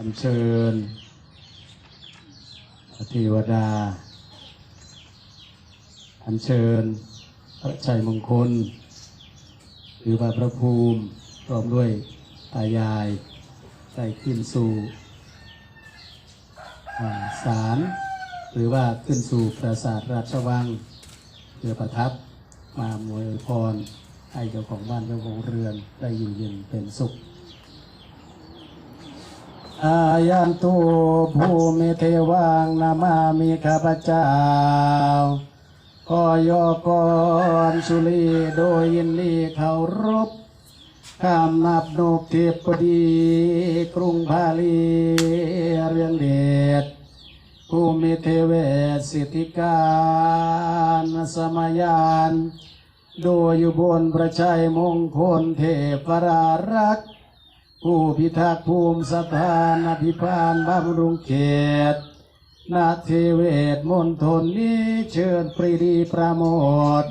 อัญเชิญพระเทวดา อัญเชิญพระชัยมงคล หรือว่าพระภูมิพร้อมด้วยตายายใส่ขึ้นสู่ศาลหรือว่าขึ้นสู่ปราสาทราชวังเพื่อประทับมามวยพรให้เจ้าของบ้านเจ้าของเรือนได้อยู่เย็นเป็นสุข อายันตุภูมิเทวังนามามิข้าพเจ้าขอยกรสุลีโดยยินดีเคารพข้ามนับนกเทพดี กรุงพาลีเรืองเดชภูมิเทเวสิทธิการสมยานโดยอยู่บนประชัยมงคลเทพรารักษ์ ผู้พิทักษ์ภูมิสถานอภิพานบำรุงเขต นาเทเวศมณฑลนี้เชิญปรีดีประโมท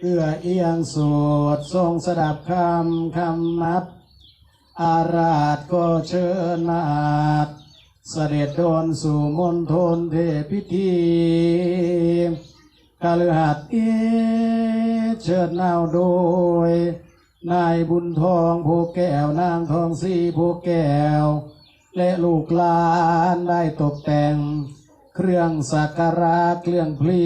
เอื้อเอียงสวดทรงสดับคำคำนับ อาราธก็เชิญนาถเสด็จโดนสู่มณฑลเทพิธีกาลหัดเอเชิญนาวโดย นายบุญทองโพแก้วนางทองสีโพแก้ว และลูกหลานได้ตกแต่ง เครื่องสักการะเครื่องพลี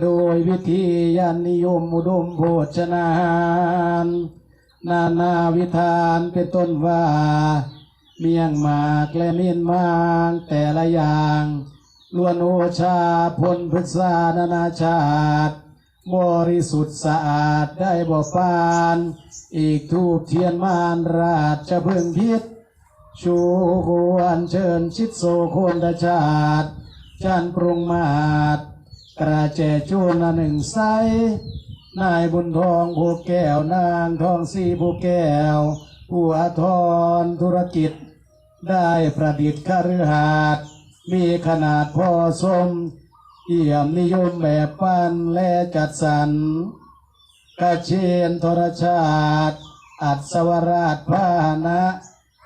โดยวิธียานนิยมอุดมโภชนาหารนานาวิธานเป็นต้นว่า เมียงหมากและมีนมางแต่ละอย่างล้วนโอชาพลพฤษานานาชาติ บริสุทธิ์สะอาดได้บ่ปาน อีกทูบเทียนมานราชเพึ่งพิษชูควรเชิญชิดโซโคนดชาติจันปรุงมาดกระแจจูนหนึ่งไซนายบุญทองผู้แก้วนางทองสีผู้แก้วผู้อาทรธุรกิจ ได้ประดิษฐ์คฤหาสน์มีขนาดพอสม เอี่ยมนิยมแบบปั้นและจัดสรรกระเชนทรชาติ อัศวราชพานะ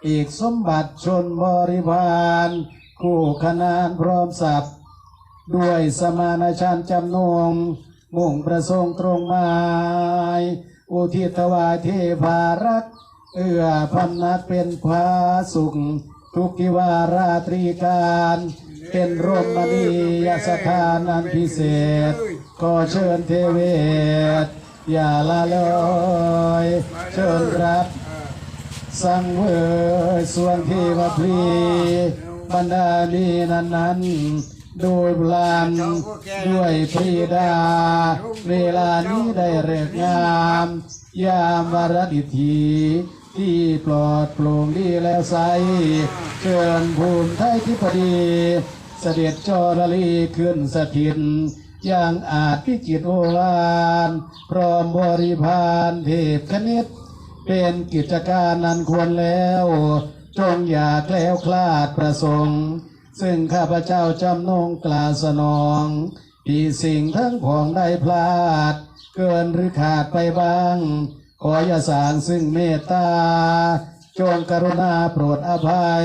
อีกสมบัติชนบริพารคู่ขนานพร้อมสับด้วยสมานฉันจำนงมุ่งประสงค์ตรงหมายอุทิศวายเทพารักเอื้อพำนักเป็นพาสุข ทุกทิวาราตรีการ เป็นร่มมณียสถานอันพิเศษก็เชิญเทเวศอย่าละลอยเชิญรับสังเวยส่วนที่ว่าพลีบรรดาลีนั้นนั้นโดยพลานด้วยพรีดา เวลานี้ได้เริกงาม ยามวรดิธีที่ปลอดโปร่งดีแล้วใส เชิญภูมิไทยทิพดี เสด็จจอรลีขึ้นสถิตอย่างอาจพิจิตรโอฬารพร้อมบริพารเทพคณิต เป็นกิจการนั้นควรแล้ว จงอย่าแคล้วคลาดประสงค์ ซึ่งข้าพเจ้าจำนงกล่าวสนองที่สิ่งทั้งของได้พลาด เกินหรือขาดไปบ้าง ขออย่าสางซึ่งเมตตา จงกรุณาโปรดอภัย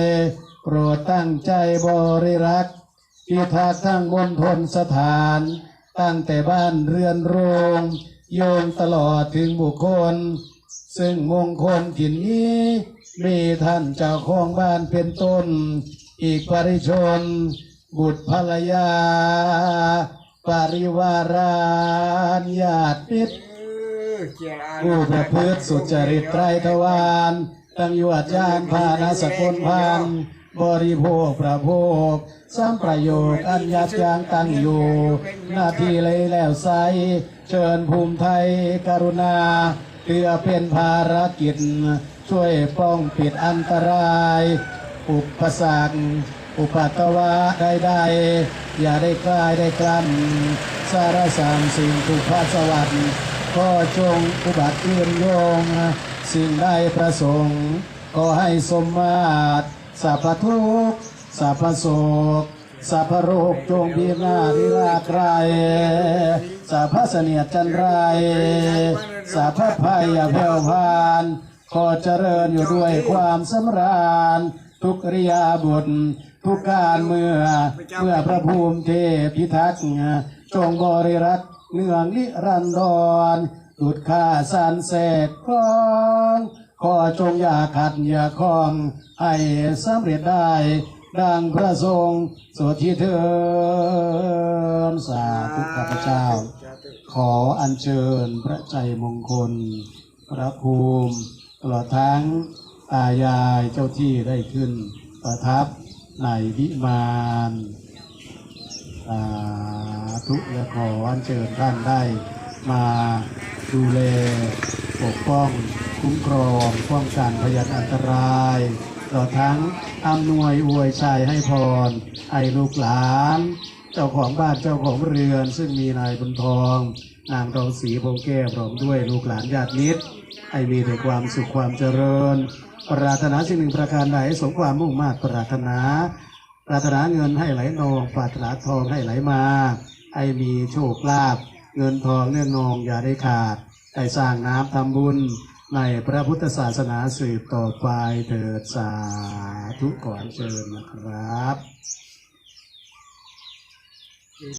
โปรดตั้งใจบริรักษ์ พิทักษ์ทั้งบนทนสถาน ตั้งแต่บ้านเรือนโรง โยงตลอดถึงบุคคล ซึ่งมงคลถิ่นนี้ มีท่านเจ้าของบ้านเป็นต้น อีกปริชน บุตรภรรยา ปริวารานญาติมิตรผู้ประพฤติสุจริตไตรทวารตั้งอยู่อาจารย์พาณสกุลพันธ์ บริโภคประโภคสร้างประโยชน์อันยับยั้งตั้งอยู่ หน้าที่เลยแล้วไซเชิญภูมิไทยกรุณาเพื่อเป็นภารกิจ ช่วยป้องปิดอันตราย อุปสรรคอุปัตตวะใดๆอย่าได้กลายได้กลั้นสารสามสิ่งถูกพระสวัสดิ์ก็จงอุบัติยืนโยง สิ่งใดประสงค์ ก็ให้สมมาตร สัพพทุกข์สัพพโศกสัพพโรคจงบีนาริราชไรสัพพเสนียจันไรสัพพภัยอย่าแผ่วพานขอเจริญอยู่ด้วยความสำราญ ทุกริยาบททุกการเมื่อ เมื่อพระภูมิเทพพิทักษ์จงบริรักษ์เนืองนิรันดรดุดข้าสานเศษของ ขอจงอย่าขัดอย่าคล้องให้สำเร็จได้ ดังพระทรงสวดที่เถินสาธุข้าพเจ้า ขออัญเชิญพระใจมงคล พระภูมิตลอดทั้งตายายเจ้าที่ได้ขึ้น ประทับในวิมานสาธุและขออัญเชิญท่านได้มาดูแล ปกป้อง คุ้มครองป้องกันพยานอันตรายตลอดทั้งอำนวยอวยชัยให้พรให้ลูกหลาน เจ้าของบ้านเจ้าของเรือน ซึ่งมีนายบุญทอง นางทองศรีพงแก้วพร้อมด้วยลูกหลานญาติมิตรให้มีแต่ความสุขความเจริญ ปรารถนาสิ่งหนึ่งประการใดสมความมุ่งมาตรปรารถนา ปรารถนาเงินให้ไหลนองปรารถนาทองให้ไหลมาให้มีโชคลาภเงินทองเนื่องนองอย่าได้ขาด ได้สร้างน้ำทำบุญในพระพุทธศาสนาสืบต่อไปเถิดสาธุก่อนเชิญนะครับ